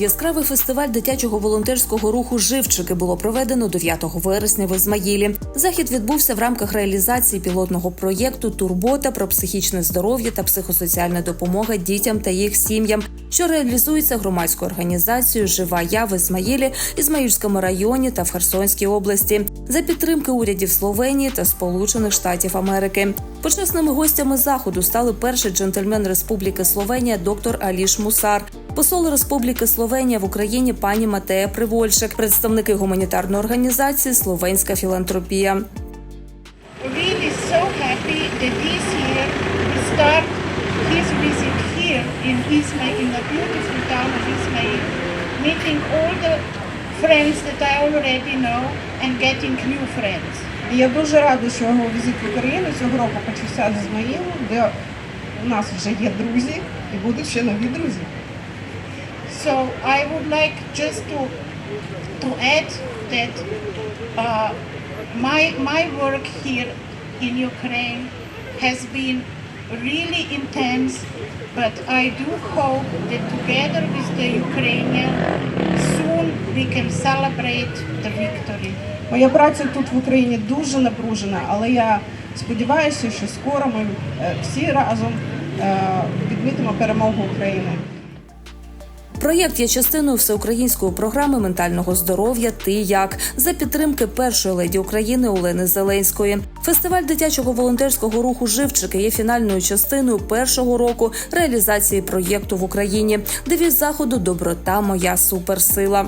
Яскравий фестиваль дитячого волонтерського руху Живчики було проведено 9 вересня в Ізмаїлі. Захід відбувся в рамках реалізації пілотного проєкту Турбота про психічне здоров'я та психосоціальна допомога дітям та їх сім'ям, що реалізується громадською організацією Жива я в Ізмаїлі, Ізмаїльському районі та в Херсонській області за підтримки урядів Словенії та Сполучених Штатів Америки. Почесними гостями заходу стали перший джентльмен Республіки Словенія доктор Аліш Мусар, посол Республіки Словенія в Україні пані Матея Привольшик, представники гуманітарної організації Словенська філантропія. meeting all the friends that I already know and getting new friends. Я дуже рада, що його візит в Україну цього року почався з Ізмаїлу, де у нас вже є друзі і будуть ще нові друзі. So I would like just to to add that uh, my my work here in Ukraine has been really intense, but I do hope that together with the Ukrainian, soon we can celebrate the victory. Моя праця тут в Україні дуже напружена, але я сподіваюся, що скоро ми е, всі разом е, відмітимо перемогу України. Проєкт є частиною всеукраїнської програми ментального здоров'я Ти як за підтримки першої леді України Олени Зеленської. Фестиваль дитячого волонтерського руху Живчики є фінальною частиною першого року реалізації проєкту в Україні. Девіз заходу Доброта моя суперсила.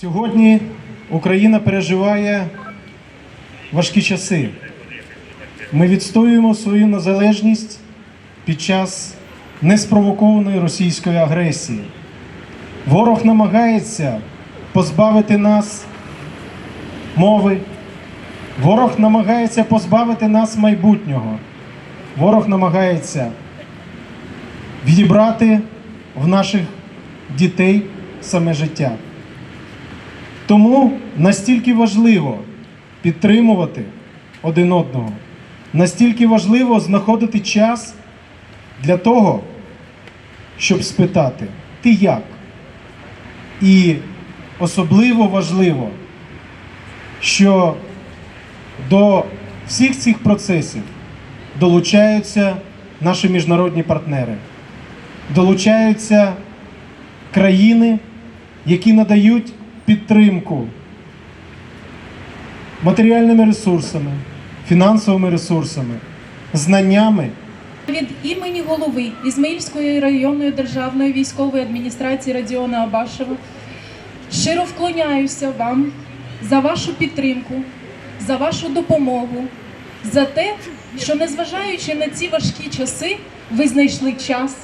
Сьогодні Україна переживає важкі часи. Ми відстоюємо свою незалежність під час неспровокованої російської агресії. Ворог намагається позбавити нас мови, ворог намагається позбавити нас майбутнього. Ворог намагається відібрати в наших дітей саме життя. Тому настільки важливо підтримувати один одного, настільки важливо знаходити час для того, щоб спитати, ти як? І особливо важливо, що до всіх цих процесів долучаються наші міжнародні партнери, долучаються країни, які надають підтримку матеріальними ресурсами, фінансовими ресурсами, знаннями. Від імені голови Ізмаїльської районної державної військової адміністрації Радіона Абашева щиро вклоняюся вам за вашу підтримку, за вашу допомогу, за те, що незважаючи на ці важкі часи, ви знайшли час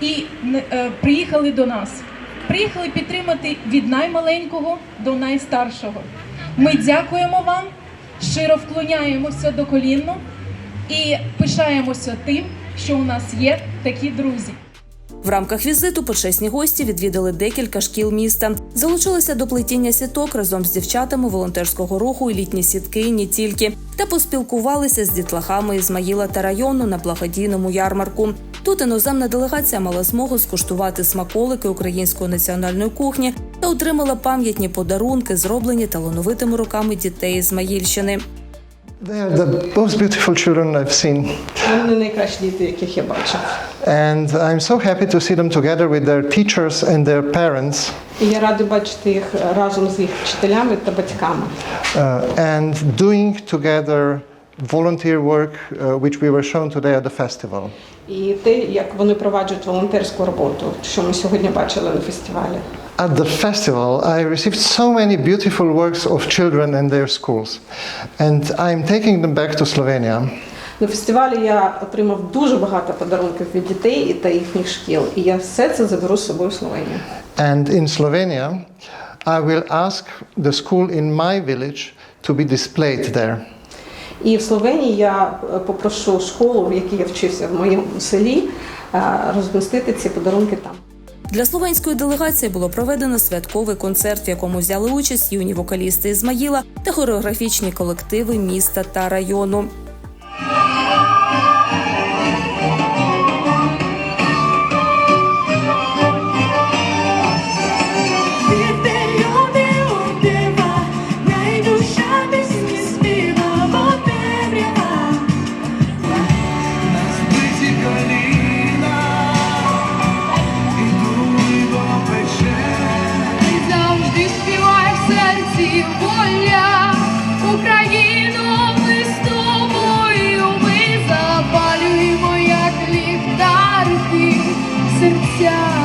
і е, приїхали до нас. Приїхали підтримати від наймаленького до найстаршого. Ми дякуємо вам, щиро вклоняємося до колінно і пишаємося тим, що у нас є такі друзі. В рамках візиту почесні гості відвідали декілька шкіл міста, залучилися до плетіння сіток разом з дівчатами волонтерського руху і літні сітки і не тільки, та поспілкувалися з дітлахами Ізмаїла та району на благодійному ярмарку. Тут іноземна делегація мала змогу скуштувати смаколики української національної кухні та отримала пам'ятні подарунки, зроблені талановитими руками дітей Ізмаїльщини. They are the most beautiful children I've seen. Вони найкращі діти, яких я бачив. And I'm so happy to see them together with their teachers and their parents. І я радий бачити їх разом з їх вчителями та батьками. uh, and doing together volunteer work, uh, which we were shown today at the festival. І те, як вони проваджують волонтерську роботу, що ми сьогодні бачили на фестивалі. At the festival, I received so many beautiful works of children and their schools, and I'm taking them back to Slovenia. На фестивалі я отримав дуже багато подарунків від дітей та їхніх шкіл, і я все це заберу з собою в Словенію. And in Slovenia, I will ask the school in my village to be displayed there. І в Словенії я е, попрошу школу, в якій я вчився в моєму селі, е, розмістити ці подарунки там. Для словенської делегації було проведено святковий концерт, в якому взяли участь юні вокалісти Ізмаїла та хореографічні колективи міста та району. поля, ми з тобою, ми запалюємо, як ліхтарки серця.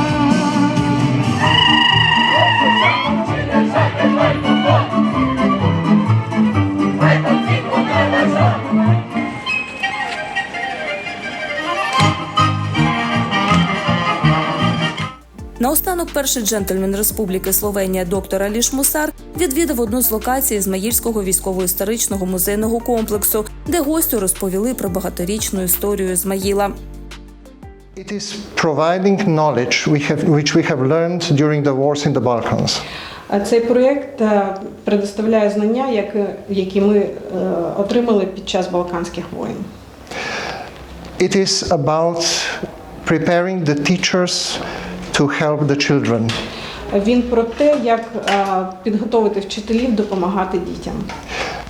Наостанок перший джентльмен Республіки Словенія доктор Аліш Мусар відвідав одну з локацій Ізмаїльського військово-історичного музейного комплексу, де гостю розповіли про багаторічну історію Ізмаїла. It is providing knowledge we have, which we have learned during the wars in the Balkans. А Цей проєкт е, предоставляє знання, як- які ми е, отримали під час Балканських воєн. It is about preparing the teachers to help the children. Він про те, як е, підготовити вчителів допомагати дітям.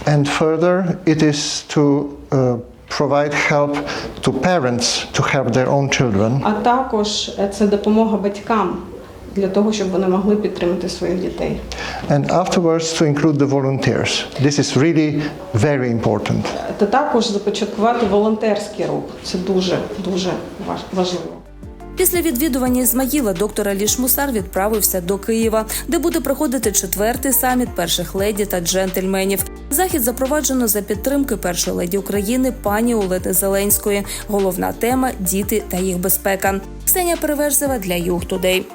And further, it is to uh, provide help to parents to help their own children. А також е, це допомога батькам для того, щоб вони могли підтримати своїх дітей. And afterwards, to include the volunteers. This is really very important. Та також започаткувати волонтерський рух. Це дуже дуже важливо. Після відвідування Ізмаїла доктор Аліш Мусар відправився до Києва, де буде проходити четвертий саміт перших леді та джентльменів. Захід запроваджено за підтримки першої леді України пані Олени Зеленської. Головна тема діти та їх безпека. Ксенія Переверзева для Юг Тудей.